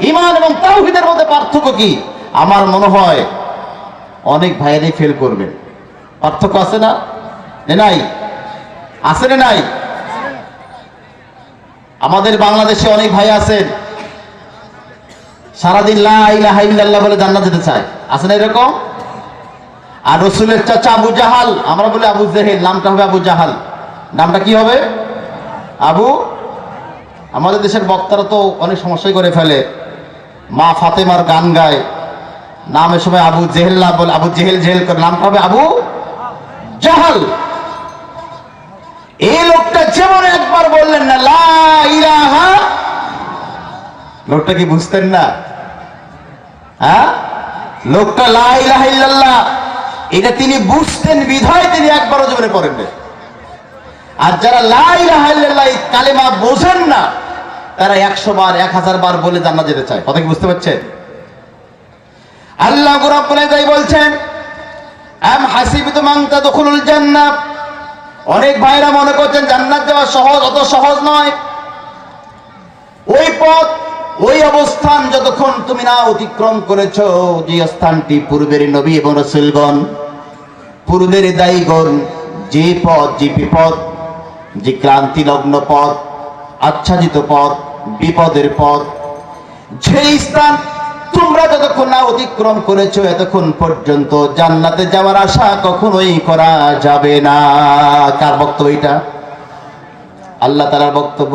ইমান এবং তাওহীদের মধ্যে পার্থক্য কি? আমার মনে হয় অনেক ভাইয়েরাই ফেল করবেন পার্থক্য আছে না? নাই? আছে না নাই? আমাদের বাংলাদেশে অনেক ভাই আছেন, সারাদিন লা ইলাহা ইল্লাল্লাহ বলে জান্নাত যেতে চায়। আছে না এরকম? আর রসুলের চাচা আবু জাহাল, আমরা বলি আবু জেহেল, নামটা হবে আবু জাহাল। নামটা কি হবে? আবু? আমাদের দেশের বক্তারা তো অনেক সমস্যাই করে ফেলে। মা ফাতেমার গান গায়। নামের সময় আবু জেহেল না বলে আবু জেহেল জেহেল করে নামটা হবে আবু জাহাল। এই লোকটা যেমন একবার বললেন না, লা ইলাহা লোকটা কি বুঝতেন না? হ্যাঁ? লোকটা লা ইলাহা ইল্লাল্লাহ। এটা তিনি বুঝতেন বিধায় তিনি একবারও জীবনে পড়েন। আর যারা লা ইলাহা ইল্লাল্লাহ এই কালেমা বোঝেন না তারা একশো বার, এক হাজার বার বলে জান্নাত যেতে চায়। কথা কি বুঝতে পারছেন? আল্লাহ তাই বলছেন, আম জান্নাহ অনেক ভাইরা মনে করছেন জান্নাত যাওয়া সহজ, অত সহজ নয়। ওই পথ, ওই অবস্থান যতক্ষণ তুমি না অতিক্রম করেছ, যে স্থানটি পূর্বের নবী এবং রসুলগণ, পূর্বের দায়ীগণ, যে পথ, যে বিপদ যে ক্রান্তি লগ্ন পথ, আচ্ছাদিত পথ বিপদের পথ সেই স্থান তোমরা যতক্ষণ না অতিক্রম করেছ, এতক্ষণ পর্যন্ত জান্নাতে যাওয়ার আশা কখনোই করা যাবে না। কার বক্তব্য এটা? আল্লাহ তালার বক্তব্য।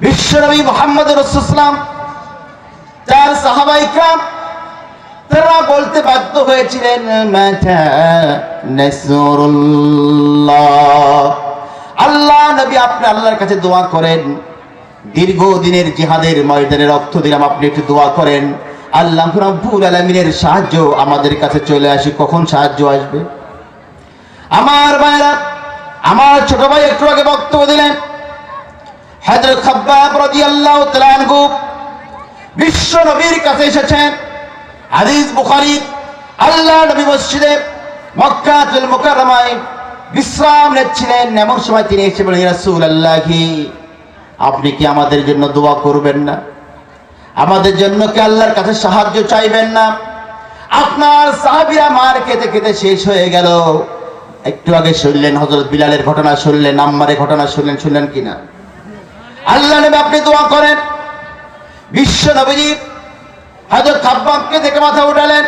বিশ্বনবী মোহাম্মদ রসুলাম চার সাহাবাইকরাম তারা বলতে বাধ্য হয়েছিলেন আল্লাহ নবী আপনি আল্লাহর কাছে দোয়া করেন দীর্ঘদিনের জিহাদের ময়দানে রক্ত দিলাম। আপনি একটু দোয়া করেন। আল্লাহ রাব্বুল আলামিনের সাহায্য আমাদের কাছে চলে আসে। কখন সাহায্য আসবে? আমার ভাইরা, আমার ছোট ভাই একটু আগে বক্তব্য দিলেন। হযরত রাদিয়াল্লাহু তাআলা আনহু বিশ্ব নবীর কাছে এসেছেন। হাদিস বুখারী, আল্লাহ নবী মসজিদে মক্কাতুল মুকাররমায় বিশ্রাম নিচ্ছিলেন। এমন সময় তিনি এসে বলেন রাসূলুল্লাহি। আপনি কি আমাদের জন্য দোয়া করবেন না? আমাদের জন্য কি আল্লাহর কাছে সাহায্য চাইবেন না? আপনার সাহাবীরা মার খেতে খেতে শেষ হয়ে গেল। একটু আগে শুনলেন, হযরত বিলালের ঘটনা শুনলেন, আম্মারের ঘটনা শুনলেন শুনলেন কিনা? আল্লাহ নবী আপনি দোয়া করেন। বিশ্ব নবীজি হযরত খাব্বাবকে দেখে মাথা উঠালেন।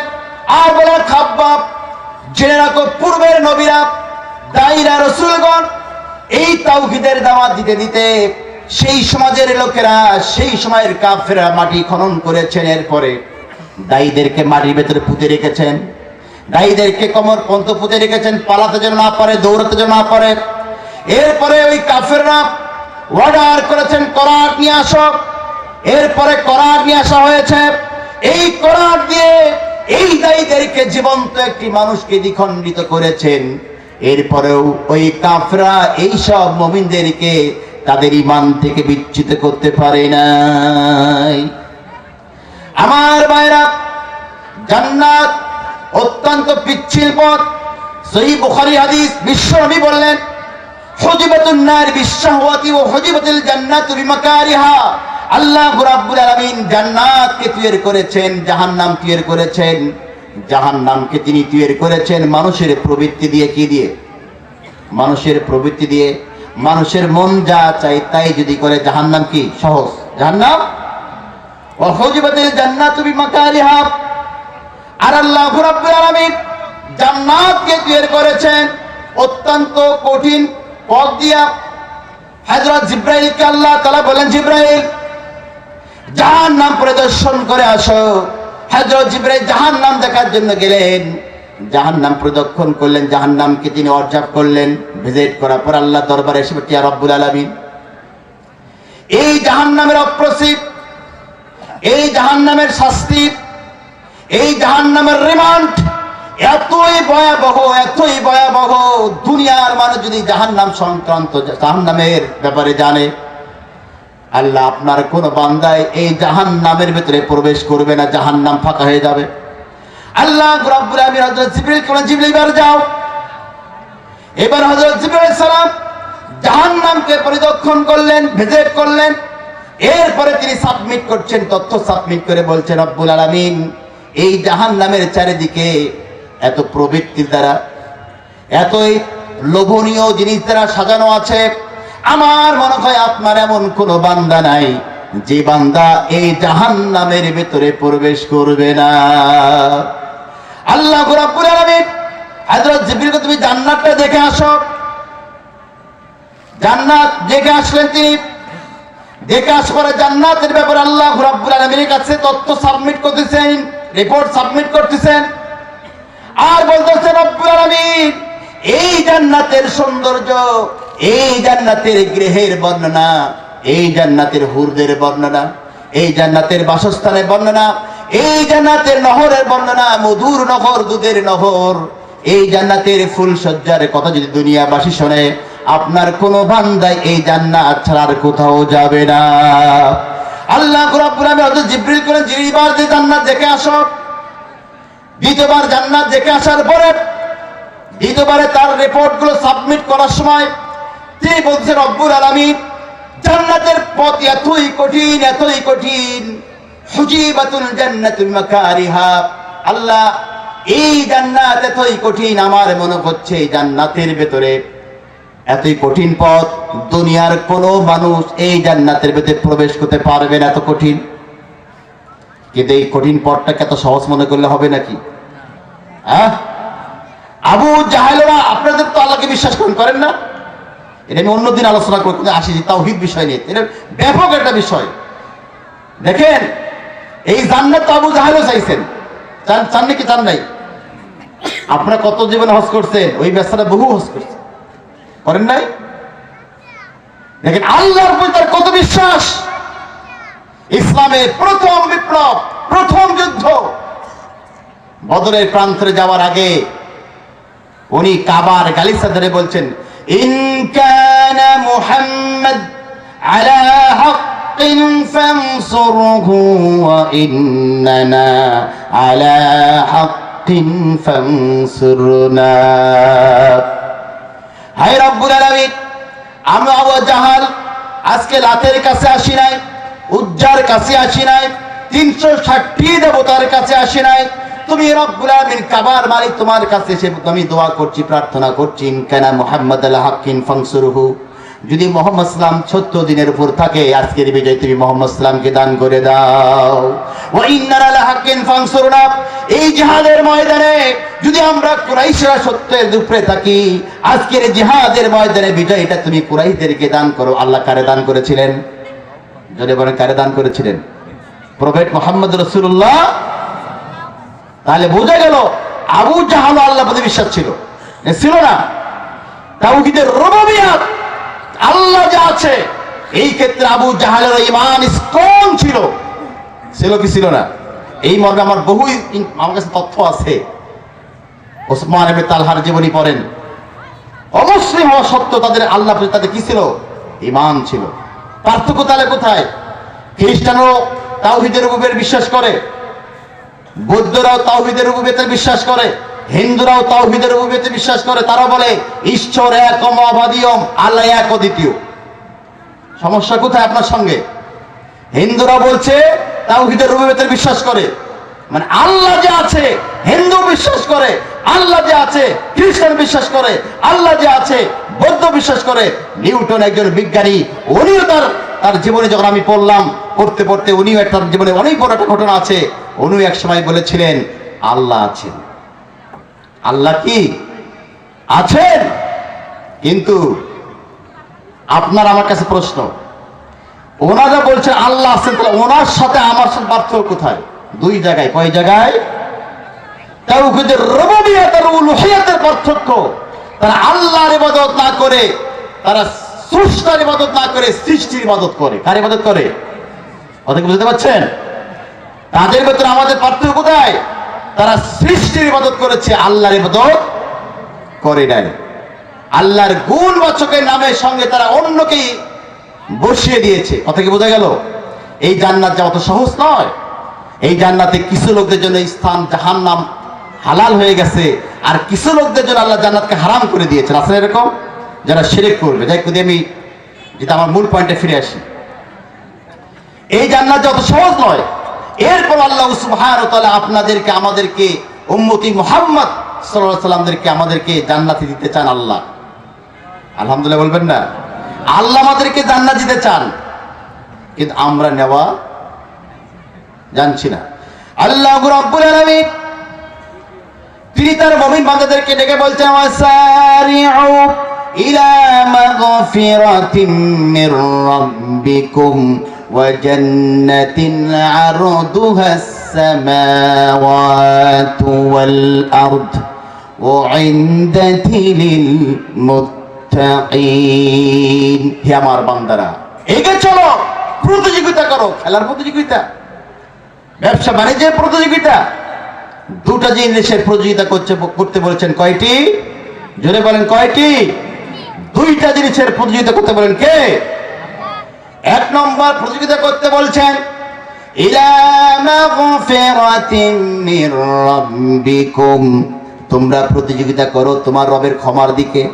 আর বলেন, খাব্বাব, জেনে রাখো, পূর্বের নবীরা দাইরা রসুলগণ, এই তাওহীদের দাওয়াত দিতে দিতে সেই সমাজের লোকেরা, সেই সময়ের কাফেরা মাটি খনন করেছেন এরপরে। দায়ীদেরকে মাটির ভেতরে পুঁতে রেখেছেন। দায়ীদেরকে কমর পন্ত পুঁতে রেখেছেন, পালাতে যেন না পারে, দৌড়াতে যেন না পারে। এরপরে ওই কাফেররা অর্ডার করেছেন, করার নিয়ে আসো এরপরে করার নিয়ে আসা হয়েছে। এই করার দিয়ে এই দায়ীদেরকে জীবন্ত একটি মানুষকে দ্বিখণ্ডিত করেছেন। এরপরেও ওই কাফরা এইসব মমিনদেরকে তাদের ইমান থেকে বিচ্ছিত করতে পারে নাই। আমার ভাইরা, জান্নাত অত্যন্ত পিচ্ছিল পথ। সহি বুখারী হাদিস বিশ্ব নবী বললেন, হুজিবাতুন নার বিশাহওয়াতি ওয়া হুজিবাতুল জান্নাতু বিমাকারিহা। আল্লাহ রাব্বুল আলামিন জান্নাতকে তৈরি করেছেন জাহান্নাম তৈরি করেছেন। জাহান্নামকে তিনি তৈরি করেছেন মানুষের প্রবৃত্তি দিয়ে কি দিয়ে? মানুষের প্রবৃত্তি দিয়ে মানুষের মন যা চাই তাই যদি করে, জাহান্নাম কি? সহজ। ওয়া হুজিবাতুল জান্নাতু বিমাকারিহা আর আল্লাহ রাব্বুল জান্নাতকে করেছেন অত্যন্ত কঠিন পথ দিয়া। বলেন, জিব্রাইল, জাহান্নাম পরিদর্শন করে আসো। দেখার জন্য গেলেন। জাহান্নাম প্রদক্ষণ করলেন, জাহান্নামকে তিনি অবজার্ভ করলেন, ভিজিট করার পর আল্লাহ দরবারে এসে টিয়া রব্বুল আলামিন। এই জাহান্নামের অপ্রসিদ, এই জাহান্নামের শাস্তি, এই জাহান্নামের রিমান্ড এতই ভয়াবহ এতই ভয়াবহ, দুনিয়ার মানুষ যদি জাহান্নাম সংক্রান্ত, জাহান্নামের ব্যাপারে জানে, আল্লাহ আপনার কোন বান্দায় এই জাহান্নামের ভিতরে প্রবেশ করবে না, জাহান্নাম ফাঁকা হয়ে যাবে। আল্লাহ রাব্বুল আলামিন হযরত জিবরিল কোন জিবরিল যাও। এবার হযরত জিবরিল সালাম জাহান্নামকে পরিদর্শন করলেন, ভিজিট করলেন। এরপরে তিনি সাবমিট করছেন, তথ্য সাবমিট করে বলছেন, রব্বুল আলামিন, এই জাহান নামের চারিদিকে এত প্রবৃত্তির দ্বারা এতই লোভনীয় জিনিস দ্বারা সাজানো আছে। আমার মনে হয় আপনার এমন কোন বান্দা নাই, যে বান্দা এই জাহান নামের ভেতরে প্রবেশ করবে না। আল্লাহ জিবরিলকে তুমি জান্নাতটা দেখে আসো। জান্নাত দেখে আসলেন তিনি। দেখে আসার পরে জান্নাতের ব্যাপারে আল্লাহ রাব্বুল আলামিনের কাছে তথ্য সাবমিট করতেছেন রিপোর্ট সাবমিট করতেছেন। আর বলতেছে রব্বুল আলামিন, এই জান্নাতের সৌন্দর্য, এই জান্নাতের গৃহের বর্ণনা, এই জান্নাতের হুরদের বর্ণনা, এই জান্নাতের বাসস্থানের বর্ণনা এই জান্নাতের নহরের বর্ণনা মধুর নহর, দুধের নহর। এই জান্নাতের ফুল সজ্জার কথা যদি দুনিয়াবাসী শোনে, আপনার কোন বান্দাই এই জান্নাত ছাড়া আর কোথাও যাবে না। আল্লাহ রাব্বুল আলামিন হযরত জিবরিল করে জিরিবার যে জান্নাত দেখে আসো। দ্বিতীয়বার জান্নাত দেখে আসার পরে, দ্বিতীয়বারে তার রিপোর্টগুলো সাবমিট করার সময় তিনি বলছেন, রব্বুল আলামিন, জান্নাতের পথ এতই কঠিন এতই কঠিন হুজিবাতুল জান্নাতুল মাকারিহা। আল্লাহ, এই জান্নাত এতই কঠিন, আমার মনে হচ্ছে এই জান্নাতের ভেতরে এতই কঠিন পথ, দুনিয়ার কোন মানুষ এই জান্নাতের ভেতরে প্রবেশ করতে পারবে না এত কঠিন। কিন্তু এই কঠিন পথটাকে এত সহজ মনে করলে হবে নাকি? হ্যাঁ আবু জাহেলরা আপনাদের তো আল্লাহকে বিশ্বাস করেন না? এটা আমি অন্যদিন আলোচনা করতে আসি তাওহিদ বিষয় নিয়ে। এটা ব্যাপক একটা বিষয়। দেখেন এই জান্নাত তো আবু জাহেলও চাইছেন। চান চান নাকি চান নাই? আপনারা কত জীবনে হজ করছেন? ওই ব্যবসাটা বহু হজ করছেন করেন নাই? দেখেন, আল্লাহর প্রতি তার কত বিশ্বাস। ইসলামের প্রথম বিপ্লব, প্রথম যুদ্ধ। বদরের প্রান্তরে যাওয়ার আগে উনি কাবার গালিসা ধরে বলছেন, ইন কানা মুহাম্মদ আলা হাক্কিন ফানসুরহু ওয়া ইন্নানা আলা হাক্কিন ফানসুরনা হাই রব্বুল আলামিন আমি আবু জাহাল আজকে লাতের কাছে আসি নাই, উজ্জার কাছে আসি নাই, তিনশো ষাটটি দেবতার কাছে আসি নাই। তুমি রব্বুল আলামিন কাবার মালিক, তোমার কাছে এসে আমি দোয়া করছি, প্রার্থনা করছি কেনা মোহাম্মদ আল হাকিম ফাংসুরহু যদি মোহাম্মদ সালাম সত্য দিনের উপর থাকে, আজকের বিজয় তুমি মোহাম্মদ সালামকে দান করে দাও। লা হাক্কিন এই জিহাদের ময়দানে যদি আমরা কুরাইশরা সত্যের উপরে থাকি, আজকের জিহাদের ময়দানে বিজয়টা তুমি কুরাইশদেরকে দান করো। আল্লাহ কারে দান করেছিলেন? যদি বলেন, কারে দান করেছিলেন? প্রফেট মোহাম্মদ রসুল্লাহ তাহলে বোঝা গেল, আবু জাহাল আল্লাহ প্রতি বিশ্বাস ছিল। ছিল না। তাওহীদের রুবুবিয়াত। আল্লাহ যা আছে, এই ক্ষেত্রে আবু জাহালের ইমান স্ট্রং ছিল। ছিল কি ছিল না? এই মর্মে আমার বহু আমার কাছে তথ্য আছে। ওসমান এবে তালহার জীবনী পড়েন। অবশ্যই হওয়া সত্ত্বেও তাদের আল্লাহ তাদের কি ছিল? ইমান ছিল। পার্থক্য তাহলে কোথায়? খ্রিস্টানও তাওহিদের রূপের বিশ্বাস করে, বৌদ্ধরাও তাওহিদের রূপেতে বিশ্বাস করে। হিন্দুরাও তাওহিদের রূপেতে বিশ্বাস করে, তারা বলে, ঈশ্বর এক অবাদিয়ম আল্লাহ এক অদ্বিতীয়। সমস্যা কোথায় আপনার সঙ্গে? হিন্দুরা বলছে, তাওহিদের রূপেতে বিশ্বাস করে। মানে আল্লাহ যে আছে, হিন্দু বিশ্বাস করে, আল্লাহ যে আছে, খ্রিস্টান বিশ্বাস করে, আল্লাহ যে আছে, বৌদ্ধ বিশ্বাস করে। নিউটন একজন বিজ্ঞানী, উনিও তার তার জীবনে যখন আমি পড়লাম, পড়তে পড়তে উনিও একটা জীবনে অনেক বড় একটা ঘটনা আছে। উনিও এক সময় বলেছিলেন, আল্লাহ আছেন। আল্লাহ কি আছেন? কিন্তু আপনার আমার কাছে প্রশ্ন। ওনা যা বলছে আল্লাহ আছেন, তাহলে ওনার সাথে আমার সাথে পার্থক্য কোথায়? দুই জায়গায়। কয় জায়গায়? তাওহীদের রুবুবিয়্যাত আর উলুহিয়াতের পার্থক্য। তারা আল্লাহর ইবাদত না করে, তারা স্রষ্টার ইবাদত না করে, সৃষ্টির ইবাদত করে। কার ইবাদত করে? কথা বুঝতে পারছেন? তাদের ভেতরে আমাদের পার্থক্য কোথায়? তারা সৃষ্টির ইবাদত করেছে, আল্লাহর ইবাদত করে নাই। আল্লাহর গুণ বাচকের নামের সঙ্গে তারা অন্যকেই বসিয়ে দিয়েছে। কথা কি বোঝা গেল? এই জান্নাত যাওয়া তো সহজ নয়। এই জান্নাতে কিছু লোকদের জন্য স্থান জাহান নাম হালাল হয়ে গেছে, আর কিছু লোকদের জন্য আল্লাহ জান্নাতকে হারাম করে দিয়েছেন। আসলে এরকম? যারা শিরিক করবে। যাই যদি আমি যেটা আমার মূল পয়েন্টে ফিরে আসি। এই জান্নাত যত সহজ নয়। এরপর আল্লাহ সুবহানাহু ওয়া তাআলা আপনাদেরকে, আমাদেরকে, উম্মতি মোহাম্মদ আলাইহি সাল্লামদেরকে আমাদেরকে জান্নাতি দিতে চান আল্লাহ। আলহামদুলিল্লাহ বলবেন না? আল্লাহ আমাদেরকে জান্নাত দিতে চান। কিন্তু আমরা নেওয়া জানছি না। আল্লাহ তিনি তার মুমিন বান্দাদেরকে ডেকে বলছেন ইলা মাগফিরাতিন মির রাব্বিকুম। ওয়া জান্নাতিন আরদুহা السماوات والأرض أعدت للمتقين হে আমার বান্দারা এগে চলো প্রতিযোগিতা করো খেলার প্রতিযোগিতা ব্যবসা বাণিজ্যের প্রতিযোগিতা দুটা জিনিসের প্রতিযোগিতা করছে করতে বলেছেন কয়টি জোরে বলেন কয়টি দুইটা জিনিসের প্রতিযোগিতা করতে বলেন কে এক নম্বর প্রতিযোগিতা করতে বলছেন তোমরা প্রতিযোগিতা করো তোমার রবের ক্ষমার দিকে।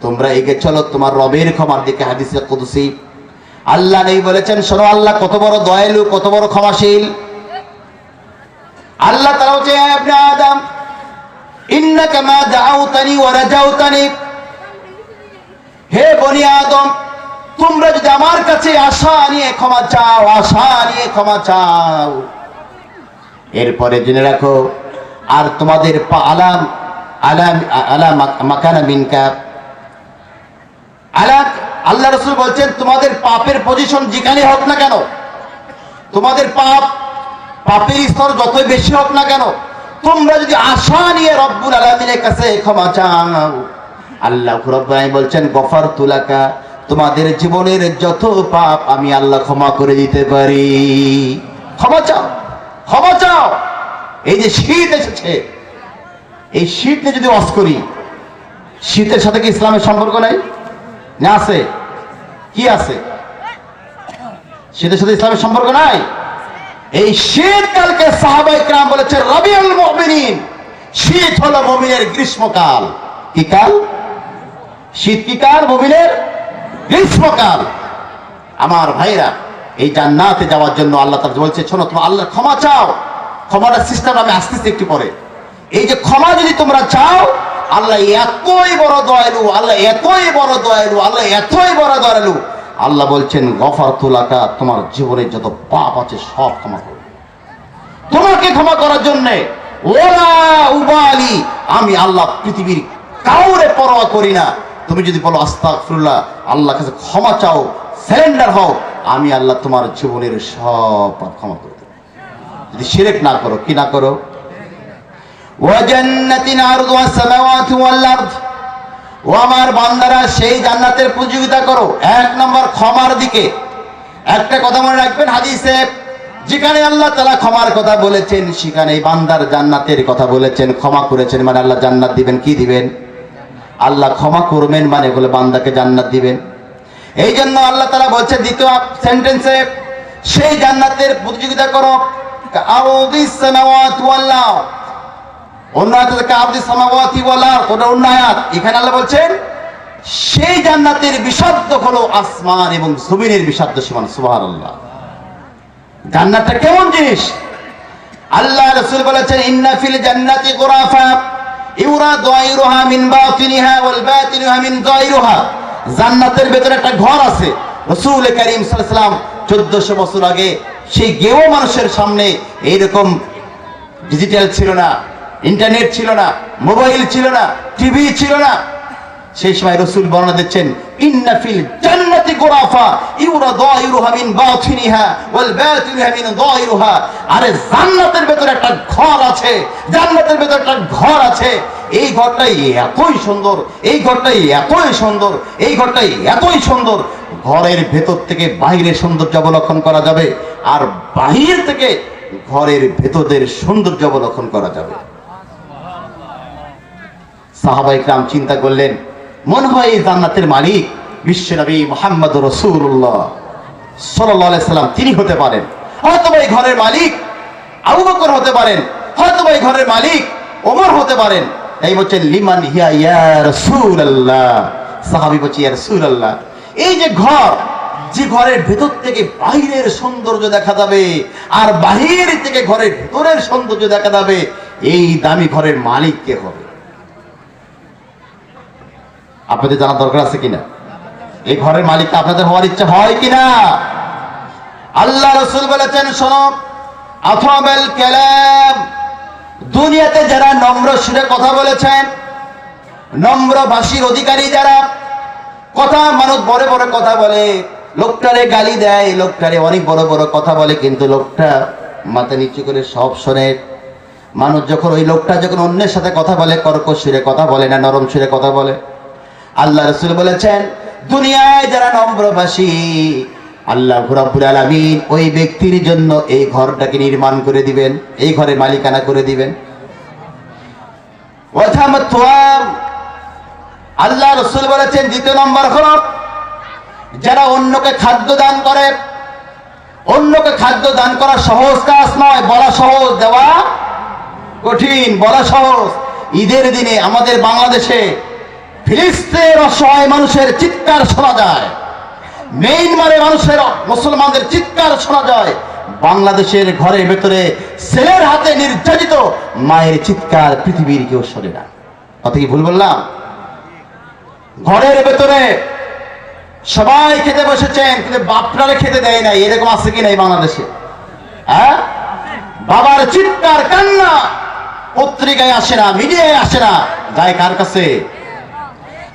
তোমরা এগে চলো তোমার রবের ক্ষমার দিকে, হাদিসে কুদসি। আল্লাহ নেই বলেছেন, শোনো, আল্লাহ কত বড় দয়ালু, কত বড় ক্ষমাশীল। আল্লাহ বলছে "ইয়া ইবনে আদম, ইন্নাকা মা দাউতানি ওয়া রাজাউতানি। হে বনি আদম তোমরা যদি আমার কাছে আশা নিয়ে ক্ষমা চাও, আশা নিয়ে ক্ষমা চাও। এরপরে জেনে রাখো, আর তোমাদের আলাম আলাম আলা মাকানা মিনকা। আলা আল্লাহ রসুল বলছেন, তোমাদের পাপের পজিশন যেখানে হোক না কেন, তোমাদের পাপ, পাপের স্তর যতই বেশি হোক না কেন, তোমরা যদি আশা নিয়ে রব্বুল আলমিনের কাছে ক্ষমা চাও, আল্লাহ আলামিন বলছেন গফার তুলাকা তোমাদের জীবনের যত পাপ আমি আল্লাহ ক্ষমা করে দিতে পারি। ক্ষমা চাও ক্ষমা চাও। এই যে শীত এসেছে, এই শীত যদি অস করি, শীতের সাথে কি ইসলামের সম্পর্ক নাই? না আছে। কি আছে? শীতের সাথে ইসলামের সম্পর্ক নাই? এই শীতকালকে সাহাবাই ক্রাম বলেছে রবিউল মুমিনিন শীত হলো মুমিনের গ্রীষ্মকাল। কি কাল? শীত কি কাল? মুমিনের গ্রীষ্মকাল আমার ভাইরা, এই জান্নাতে যাওয়ার জন্য আল্লাহ তাআলা বলছে, শোনো, তোমার আল্লাহ ক্ষমা চাও। ক্ষমাটা সিস্টেম আমি আস্তে আস্তে একটু পরে। এই যে ক্ষমা যদি তোমরা চাও, আল্লাহ এতই বড় দয়ালু, আল্লাহ এতই বড় দয়ালু, আল্লাহ এতই বড় দয়ালু। আল্লাহ বলছেন গফার তুলাকা তোমার জীবনের যত পাপ আছে সব ক্ষমা করবে। তোমাকে ক্ষমা করার জন্যে ওলা উবালি, আমি আল্লাহ পৃথিবীর কাউরে পরোয়া করি না। তুমি যদি বলো, আস্তাগফিরুল্লাহ আল্লাহ কাছে ক্ষমা চাও, সারেন্ডার হও, আমি আল্লাহ তোমার জীবনের সব পাপ ক্ষমা করে দেব। যদি শিরেক না করো, কি না করো? ওয়াজান্নাতিন আরদুহা সামাওয়াতু ওয়াল ও আমার বান্দারা, সেই জান্নাতের প্রতিযোগিতা করো। এক নম্বর ক্ষমার দিকে। একটা কথা মনে রাখবেন হাদিসে, যেখানে আল্লাহ তালা ক্ষমার কথা বলেছেন, সেখানে বান্দার জান্নাতের কথা বলেছেন, ক্ষমা করেছেন মানে আল্লাহ জান্নাত দিবেন, কি দিবেন? আল্লাহ ক্ষমা করবেন মানে বলে বান্দাকে জান্নাত দিবেন। এই জন্য আল্লাহ তালা বলছে, দ্বিতীয় সেন্টেন্সে সেই জান্নাতের প্রতিযোগিতা করো। আল্লাহ বলছেন, সেই জান্নাতের আসমান এবং সমান সুবহানাল্লাহ। জান্নাতটা কেমন জিনিস? আল্লাহ রাসূল বলেছেন, ইন্না ফিল জান্নাতি গুরাফা। ইউরা দায়রুহা মিন বাতিনিহা ওয়াল বাতিনুহা মিন দায়রুহা জান্নাতের ভেতরে একটা ঘর আছে। রাসূল করিম সাল্লাল্লাহু আলাইহি 1400 বছর আগে সেই গেও মানুষের সামনে এইরকম ডিজিটাল ছিল না, ইন্টারনেট ছিল না, মোবাইল ছিল না, টিভি ছিল না। সেই সময় রসুল বর্ণনা দিচ্ছেন ইন্না ফিল জান্নাতি গুরাফা ইউরা দায়রুহা মিন বাতিনিহা ওয়াল বাতিনুহা মিন দায়রুহা। আরে জান্নাতের ভেতরে একটা ঘর আছে, জান্নাতের ভেতরে একটা ঘর আছে। এই ঘরটাই এতই সুন্দর, এই ঘরটাই এতই সুন্দর, এই ঘরটাই এতই সুন্দর। ঘরের ভেতর থেকে বাইরের সৌন্দর্য অবলক্ষণ করা যাবে আর বাহির থেকে ঘরের ভেতরের সৌন্দর্য অবলক্ষণ করা যাবে। সাহাবাই কাম চিন্তা করলেন মনে হয় এই জান্নাতের মালিক বিশ্বনবী মোহাম্মদ রসুল্লাহ সাল্লাহ সাল্লাম, তিনি হতে পারেন। হয়তো এই ঘরের মালিক আবু বকর হতে পারেন হয়তো এই ঘরের মালিক ওমর হতে পারেন। এই বলছেন লিমান হিয়া ইয়া রসুল আল্লাহ সাহাবি বলছে, ইয়া রসুল আল্লাহ এই যে ঘর, যে ঘরের ভেতর থেকে বাইরের সৌন্দর্য দেখা যাবে আর বাহির থেকে ঘরের ভেতরের সৌন্দর্য দেখা যাবে, এই দামি ঘরের মালিক কে হবে? আপনাদের জানার দরকার আছে কিনা? এই ঘরের মালিকটা আপনাদের হওয়ার ইচ্ছা হয় কিনা? আল্লাহ রসুল বলেছেন, শোনো আফাবেল কেলাম, দুনিয়াতে যারা নম্র সুরে কথা বলেছেন নম্র অধিকারী যারা, কথা মানুষ বড় বড় কথা বলে, লোকটারে গালি দেয়, লোকটারে অনেক বড় বড় কথা বলে, কিন্তু লোকটা মাথা নিচু করে সব শোনে। মানুষ যখন ওই লোকটা যখন অন্যের সাথে কথা বলে, কর্কশ সুরে কথা বলে না, নরম সুরে কথা বলে আল্লাহ রসুল বলেছেন, দুনিয়ায় যারা নম্রভাষী আল্লাহ রাব্বুল আলামিন ওই ব্যক্তির জন্য এই ঘরটাকে নির্মাণ করে দিবেন, এই ঘরে মালিকানা করে দিবেন। আল্লাহ রসুল বলেছেন, দ্বিতীয় নম্বর হল, যারা অন্যকে খাদ্য দান করে, অন্যকে খাদ্য দান করা সহজ কাজ নয়, বলা সহজ, দেওয়া কঠিন, বলা সহজ। ঈদের দিনে আমাদের বাংলাদেশে ফিলিস্তিনের অসহায় মানুষের চিৎকার শোনা যায়। মেইনমারে মানুষের মুসলমানদের চিৎকার শোনা যায়। বাংলাদেশের ঘরের ভেতরে ছেলের হাতে নির্যাতিত মায়ের চিৎকার পৃথিবীর কেউ শোনে না। কথা কি ভুল বললাম? ঘরের ভেতরে সবাই খেতে বসেছেন, কিন্তু বাপরারে খেতে দেয় নাই। এরকম আছে কি নাই বাংলাদেশে? হ্যাঁ? বাবার চিৎকার কান্না। পত্রিকায় আসে না, মিডিয়ায় আসে না। যায় কার কাছে?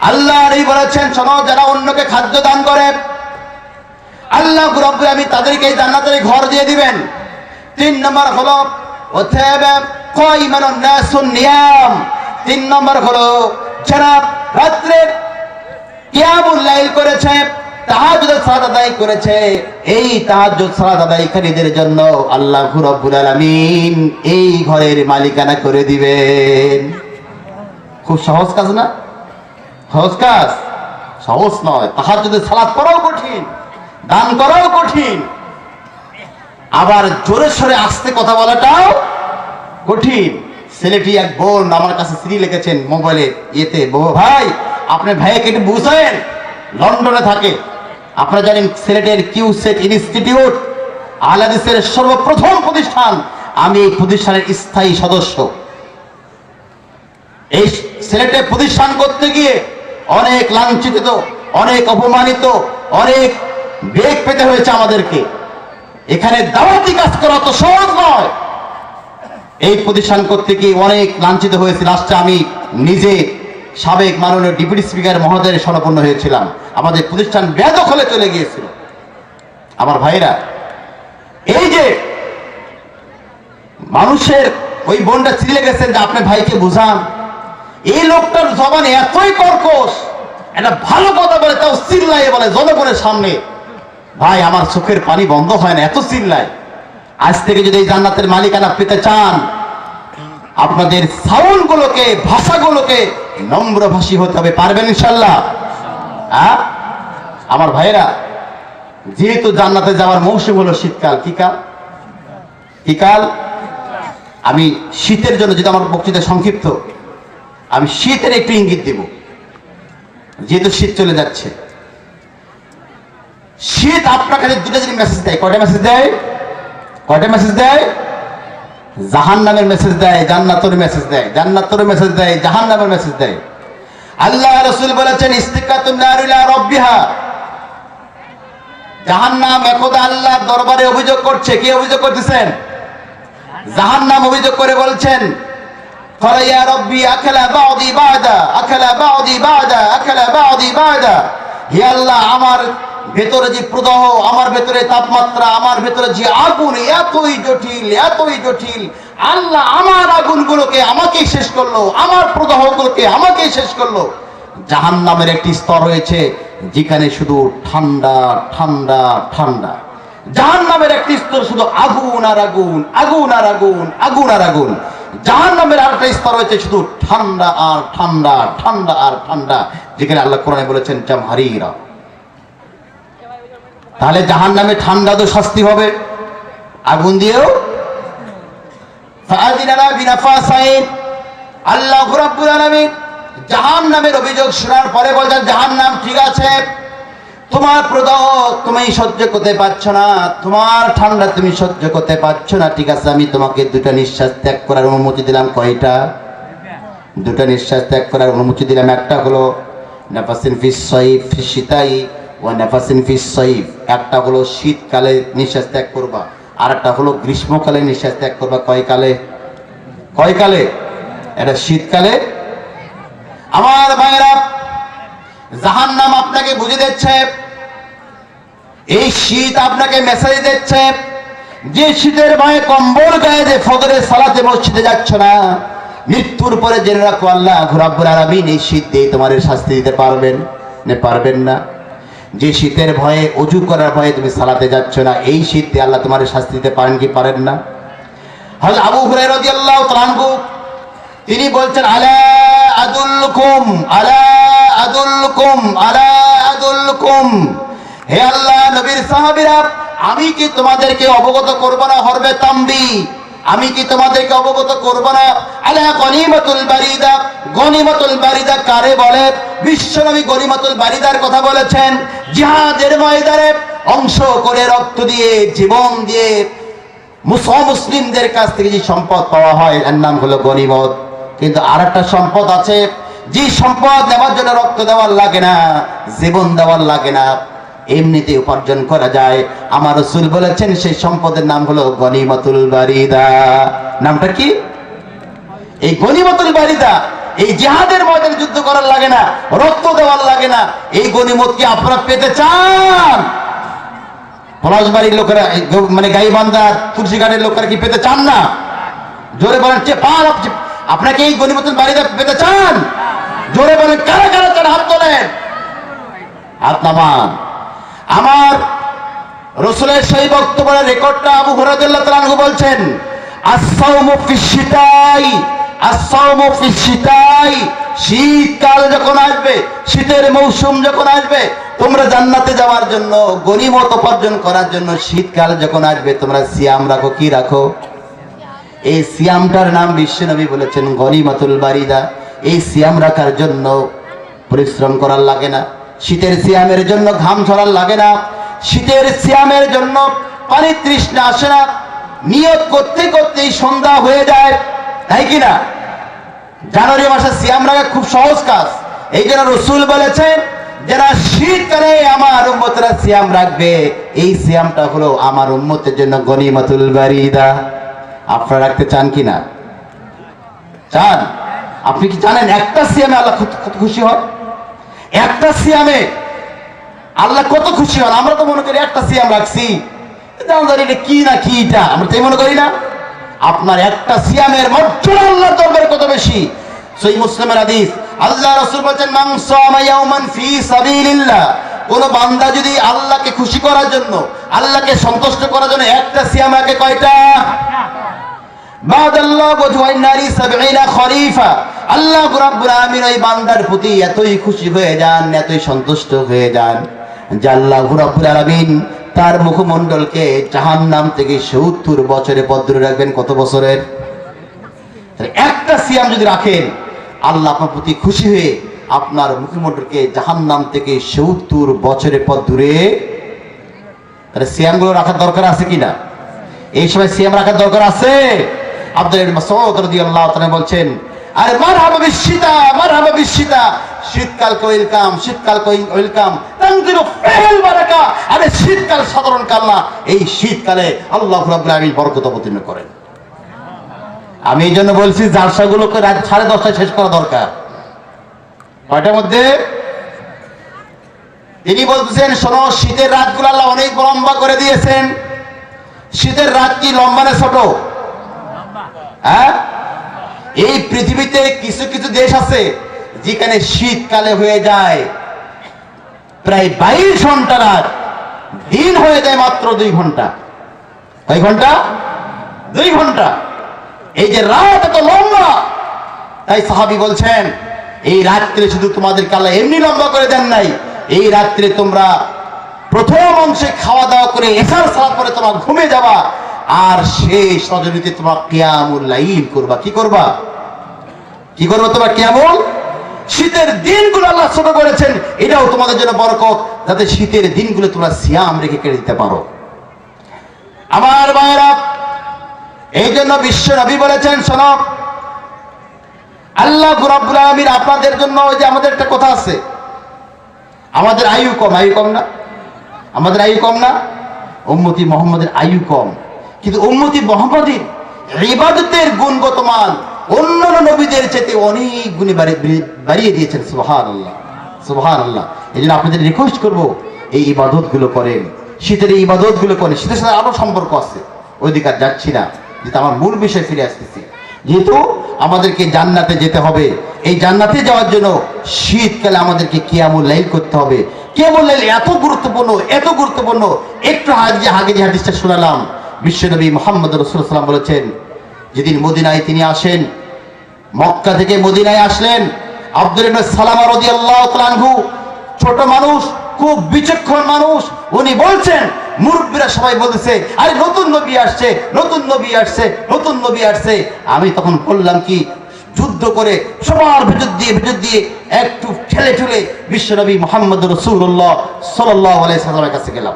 আল্লাহ বলেছেন, শোনো, যারা অন্যকে খাদ্য দান করে, আল্লাহ রব্বুল আমি তাদেরকে জান্নাতের ঘর দিয়ে দিবেন। তিন নম্বর হলো নিয়াম। তিন নম্বর হলো রাত্রে করেছে করেছে, এই জন্য আল্লাহ এই ঘরের মালিকানা করে দিবেন। খুব সহজ কাজ না? সহজ কাজ সহজ নয়। তাহার যদি সালাদ করাও কঠিন, দান করাও কঠিন। আবার জোরে সরে আসতে কথা বলাটাও কঠিন। ছেলেটি এক বোন আমার কাছে স্ত্রী লিখেছেন মোবাইলে, ইয়েতে, বউ ভাই, আপনার ভাইকে একটু বুঝেন লন্ডনে থাকে। আপনারা জানেন সিলেটের কিউ সেট ইনস্টিটিউট আলাদিসের সর্বপ্রথম প্রতিষ্ঠান। আমি এই প্রতিষ্ঠানের স্থায়ী সদস্য। এই সিলেটে প্রতিষ্ঠান করতে গিয়ে অনেক লাঞ্ছিত, অনেক অপমানিত, অনেক বেগ পেতে হয়েছে আমাদেরকে। এখানে দাওয়াতি কাজ করা তো সহজ নয়। এই প্রতিষ্ঠান করতে গিয়ে অনেক লাঞ্ছিত হয়েছে লাস্টে আমি নিজে সাবেক মাননীয় ডিপুটি স্পিকার মহোদয়ের স্বর্ণপন্ন হয়েছিলাম। আমাদের প্রতিষ্ঠান বেদখলে চলে গিয়েছিল। আমার ভাইরা, এই যে মানুষের ওই বোনটা চিলে গেছেন যে আপনার ভাইকে বুঝান এই লোকটার জবানে এতই কর্কশ, একটা ভালো কথা বলে, তাও চিল্লাই বলে জনগণের সামনে, ভাই, আমার চোখের পানি বন্ধ হয় না, এত চিল্লায়। আজ থেকে যদি এই জান্নাতের মালিকানা পেতে চান, আপনাদের সাউন্ড গুলোকে ভাষাগুলোকে নম্র ভাষী হতে হবে, পারবেন ইনশাল্লাহ? হ্যাঁ? আমার ভাইরা যেহেতু জান্নাতে যাওয়ার মৌসুম হলো শীতকাল, কি কাল? কি কাল? আমি শীতের জন্য যেটা আমার বক্তৃতা সংক্ষিপ্ত আমি শীতের একটু ইঙ্গিত দেব। যেহেতু শীত চলে যাচ্ছে। শীত আপনার কাছে দুটো জিনিস মেসেজ দেয়। কয়টা মেসেজ দেয়? কয়টা মেসেজ দেয়? জাহান নামের মেসেজ দেয়, জান্নাতের মেসেজ দেয়, জান্নাতের মেসেজ দেয় জাহান নামের মেসেজ দেয়। আল্লাহ রসুল বলেছেন রব্বিহা। জাহান নাম একদা আল্লাহ দরবারে অভিযোগ করছে। কি অভিযোগ করতেছেন? জাহান নাম অভিযোগ করে বলছেন ফরাইয়া রব্বি আখলা বাউদি বাদা আখলা বাউদি বাদা আখলা বাউদি বাদা হে আল্লাহ, আমার ভেতরে যে প্রদাহ, আমার ভেতরে তাপমাত্রা, আমার ভেতরে যে আগুন, এতই জটিল এতই জটিল। আল্লাহ আমার আগুনগুলোকে আমাকেই শেষ করল, আমার প্রদাহগুলোকে আমাকেই শেষ করল। জাহান নামের একটি স্তর রয়েছে, যেখানে শুধু ঠান্ডা ঠান্ডা ঠান্ডা। জাহান নামের একটি স্তর শুধু আগুন আর আগুন আগুন আর আগুন আগুন আর আগুন। জাহান আরেকটা স্তর শুধু ঠান্ডা আর ঠান্ডা ঠান্ডা আর ঠান্ডা, যেখানে আল্লাহ কোরআনে বলেছেন তাহলে জাহান নামে ঠান্ডা তো শাস্তি হবে। আগুন দিয়েও? আল্লাহ জাহান নামের অভিযোগ শোনার পরে বলছেন জাহান নাম ঠিক আছে। তোমার প্রদাহ তুমি সহ্য করতে পারছ না। তোমার ঠান্ডা তুমি সহ্য করতে পারছ না। ঠিক আছে, আমি তোমাকে দুটা নিঃশ্বাস ত্যাগ করার অনুমতি দিলাম। কয়টা? দুটা নিঃশ্বাস ত্যাগ করার অনুমতি দিলাম। একটা হলো নাফাসিন ফিস সইফ শীতাই ও নাফাসিন ফিস সইফ। একটা হলো শীতকালে নিঃশ্বাস ত্যাগ করবা। আর একটা হলো গ্রীষ্মকালে নিঃশ্বাস ত্যাগ করবা। কয়কালে? কয়কালে? এটা শীতকালে? আমার ভাইরা জাহান নাম আপনাকে বুঝে দিচ্ছে। এই শীত আপনাকে মেসেজ দিচ্ছে, যে শীতের ভয়ে কম্বল গায়ে যে ফজরের সালাতে মসজিদে যাচ্ছ না, মৃত্যুর পরে জেনে রাখো আল্লাহ ঘুরাব্বুর আলামিন এই শীত দিয়ে তোমার শাস্তি দিতে পারবেন না পারবেন না। যে শীতের ভয়ে অজু করার ভয়ে তুমি সালাতে যাচ্ছ না, এই শীত দিয়ে আল্লাহ তোমার শাস্তি দিতে পারেন কি পারেন না? হল আবু হুরাই তাআলা আনহু, তিনি বলছেন, আলা আদুল্লুকুম আলা আদুল্লুকুম, আলা আদুল আদুল্লুকুম। হে আল্লাহ নবীর সাহাবীরা, আমি কি তোমাদেরকে অবগত করব না হরবে তাম্বি? আমি কি তোমাদেরকে অবগত করব না? আলা গনিমাতুল বারিদা গনিমাতুল বারিদা কারে বলে? বিশ্বনবী গনিমাতুল বারিদার কথা বলেছেন, জিহাদের ময়দানে অংশ করে রক্ত দিয়ে, জীবন দিয়ে মুসলিম মুসলিমদের কাছ থেকে যে সম্পদ পাওয়া হয়, এর নাম হলো গনিমত। কিন্তু আর একটা সম্পদ আছে, যে সম্পদ নেওয়ার জন্য রক্ত দেওয়ার লাগে না, জীবন দেওয়ার লাগে না। এমনিতে উপার্জন করা যায়। আমার রসুল বলেছেন, সেই সম্পদের নাম হলো গনিমতুল বারিদা। নামটা কি? এই গনিমতুল বারিদা, এই জিহাদের ময়দানে যুদ্ধ করার লাগে না, রক্ত দেওয়ার লাগে না। এই গনিমত কি আপনারা পেতে চান? পলাশবাড়ির লোকেরা মানে গাইবান্ধা তুলসীঘাটের লোকেরা কি পেতে চান না? জোরে বলেন পান আপনাকে এই গণিমতন বাড়িতে পেতে চান? জোরে বলেন, কারা কারা চান হাত তোলেন? হাত নামান। আমার রসুলের সেই বক্তব্যের রেকর্ডটা আবু হুরাদুল্লাহ বলছেন ফিসিতাই শীতকাল যখন আসবে, শীতের মৌসুম যখন আসবে, তোমরা জান্নাতে যাওয়ার জন্য, গনিমত উপার্জন করার জন্য শীতকাল যখন আসবে, তোমরা সিয়াম রাখো, কি রাখো? এই সিয়ামটার নাম বিশ্বনবী বলেছেন গনিমাতুল বারিদা। এই সিয়াম রাখার জন্য পরিশ্রম করার লাগে না। শীতের সিয়ামের জন্য ঘাম ঝরার লাগে না, শীতের সিয়ামের জন্য পানি তৃষ্ণা আসে না, নিয়ত করতে করতেই সন্ধ্যা হয়ে যায়, তাই কি না? জানুয়ারি মাসে সিয়াম রাখা খুব সহজ কাজ। এই জন্য রসুল বলেছেন, যারা শীতকালে আমার উম্মতরা সিয়াম রাখবে, এই সিয়ামটা হলো আমার উম্মতের জন্য গনিমাতুল বারিদা। আপনারা রাখতে চান কিনা চান? আপনি কি জানেন একটা সিয়ামে আল্লাহ খুশি হন? একটা সিয়ামে। আল্লাহ কত খুশি হন, আমরা তো মনে করি একটা সিয়াম রাখছি। জানি এটা কি না কি এটা, আমরা তাই মনে করি না। আপনার একটা সিয়ামের মর্যাদা আল্লাহর দরবারে কত বেশি? সেই মুসলিমের হাদিস, আল্লাহ রাসূল বলেন মান সামা ফি সাবিলিল্লাহ। কোন বান্দা যদি আল্লাহকে খুশি করার জন্য, আল্লাহকে সন্তুষ্ট করার জন্য একটা সিয়াম রাখে কয়টা? বাদাল্লাহ বজওয়াই নারী সাবঈনা খরিফা আল্লাহ রাব্বুল আমিন ওই বান্দার প্রতি এতই খুশি হয়ে যান, এতই সন্তুষ্ট হয়ে যান যে আল্লাহ রাব্বুল আলামিন তার মুখমণ্ডলকে জাহান্নাম থেকে 70 বছরে পদ্র রাখবেন কত বছরের? একটা সিয়াম যদি রাখেন, আল্লাহ আপনার প্রতি খুশি হয়ে আপনার মুখমণ্ডলকে জাহান্নাম থেকে 70 বছরের পথ দূরে তাহলে সিয়ামগুলো রাখার দরকার আছে কিনা? এই সময় সিয়াম রাখার দরকার আছে? আব্দুল মাসউদ রাদিয়াল্লাহু তাআলা বলছেন আরে মারহাবা বিশীতা মারহাবা বিশীতা শীতকালকে ওয়েলকাম শীতকালকে ওয়েলকাম তানজিরু ফিল বারাকা। আরে শীতকাল সাধারণ কাল না। এই শীতকালে আল্লাহ রাব্বুল আলামিন বরকত অবতীর্ণ করেন। আমি এই জন্য বলছি, জালসাগুলোকে রাত সাড়ে দশটায় শেষ করা দরকার। কয়টার মধ্যে? তিনি বলতেছেন শোনো, শীতের রাতগুলো আল্লাহ অনেক লম্বা করে দিয়েছেন। শীতের রাত কি লম্বা না ছোট? হ্যাঁ? এই পৃথিবীতে কিছু কিছু দেশ আছে যেখানে শীতকালে হয়ে যায় প্রায় বাইশ ঘণ্টা রাত, দিন হয়ে যায় মাত্র দুই ঘণ্টা। কয় ঘণ্টা? দুই ঘণ্টা। এই যে রাত এত লম্বা, তাই সাহাবি বলছেন, এই রাত্রে শুধু তোমাদের আল্লাহ এমনি লম্বা করে দেন নাই, এই রাত্রে তোমরা প্রথম অংশে খাওয়া দাওয়া করে এসার সালাত পরে তোমার ঘুমে যাবা আর শেষ রজনীতে তোমার কিয়ামুল লাইল করবা। কি করবা? কি করব তোমার কিয়ামুল? শীতের দিনগুলো আল্লাহ ছোট করেছেন, এটাও তোমাদের জন্য বরকত, যাতে শীতের দিনগুলো তোমরা সিয়াম রেখে কেটে দিতে পারো। আমার ভাইয়েরা, এই জন্য বিশ্ব নবী বলেছেন শোনক আল্লাহ রাব্বুল আলামিন আপনাদের জন্য ওই যে আমাদের একটা কথা আছে, আমাদের আয়ু কম আয়ু কম না? আমাদের আয়ু কম না? উম্মতি মোহাম্মদের আয়ু কম। কিন্তু উম্মতি মোহাম্মদের ইবাদতের গুণগত মান অন্যান্য নবীদের চেয়ে অনেক গুণে বাড়ি- বাড়ি- বাড়িয়ে দিয়েছেন সুবহান আল্লাহ সুবহান আল্লাহ এই জন্য আপনাদের রিকোয়েস্ট করব, এই ইবাদতগুলো করেন, শীতের এই ইবাদতগুলো করেন, শীতের সাথে আরও সম্পর্ক আছে। ওইদিকে আর যাচ্ছি না যেটা আমার মূল বিষয় ফিরে আসতেছি। যেহেতু আমাদেরকে জান্নাতে যেতে হবে, এই জান্নাতে যাওয়ার জন্য শীতকালে আমাদেরকে কিয়ামুল লাইল করতে হবে। কিয়ামুল লাইল এত গুরুত্বপূর্ণ এত গুরুত্বপূর্ণ। একটু আগে আগে যে হাদিসটা শোনালাম। বিশ্বনবী মোহাম্মদ রসুলাম বলেছেন, যেদিন মদিনায় তিনি আসেন, মক্কা থেকে মদিনায় আসলেন, আব্দুল সালামা ছোট মানুষ, খুব বিচক্ষণ মানুষ, উনি বলছেন, মুরব্বীরা সবাই বলতেছে, আরে নতুন নবী আসছে, নতুন নবী আসছে, নতুন নবী আসছে। আমি তখন বললাম কি, যুদ্ধ করে সবার ভিতর দিয়ে ভিতর দিয়ে একটু ঠেলে ঠেলে বিশ্বনবী মোহাম্মদ রসুল্লাহ সাল্লাহ আলাইসাল্লামের কাছে গেলাম।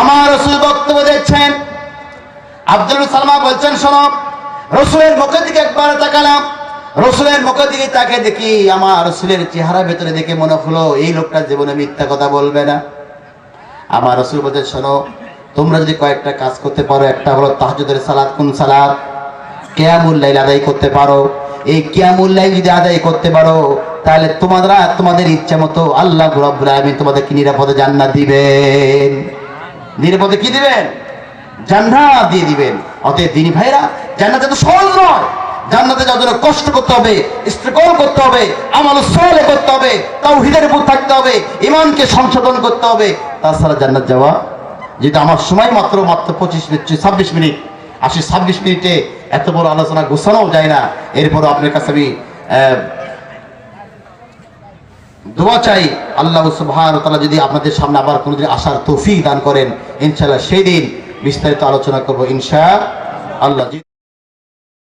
আমার রসুল বক্তব্য দিচ্ছেন আব্দুল সালমা বলছেন, শোনো, রসুলের মুখের দিকে একবার তাকালাম। রসুলের মুখের দিকে তাকে দেখি আমার রসুলের চেহারা ভেতরে দেখে মনে হলো, এই লোকটা জীবনে মিথ্যা কথা বলবে না। আমার রসুল বলতে শোনো, তোমরা যদি কয়েকটা কাজ করতে পারো, একটা হলো তাহাজুদের সালাদ কোন সালাদ কেয়ামুল লাইল আদায় করতে পারো। এই কেয়ামুল লাইল যদি আদায় করতে পারো, তাহলে তোমাদের তোমাদের ইচ্ছা মতো আল্লাহ রাব্বুল আলামিন তোমাদেরকে নিরাপদে জান্নাত দিবেন। নিরাপদে কি দিবেন? জান্নাত দিয়ে দিবেন। অতএব দিনী ভাইরা জান্নাতে তো সহজ নয়। জান্নাতে যাওয়ার কষ্ট করতে হবে স্ট্রাগল করতে হবে, আমল সলে করতে হবে, তাওহীদের উপর থাকতে হবে ইমানকে সংশোধন করতে হবে, তাছাড়া জান্নাত যাওয়া যেটা আমার সময় মাত্র মাত্র পঁচিশ মিনিট, ছাব্বিশ মিনিট। আসি ছাব্বিশ মিনিটে এত বড় আলোচনা গোছানোও যায় না। এরপরও আপনার কাছে আমি দোয়া চাই। আল্লাহ সুবহান তাআলা যদি আপনাদের সামনে আবার কোনোদিন আসার তৌফিক দান করেন ইনশাল্লাহ সেই দিন বিস্তারিত আলোচনা করব ইনশা আল্লাহ।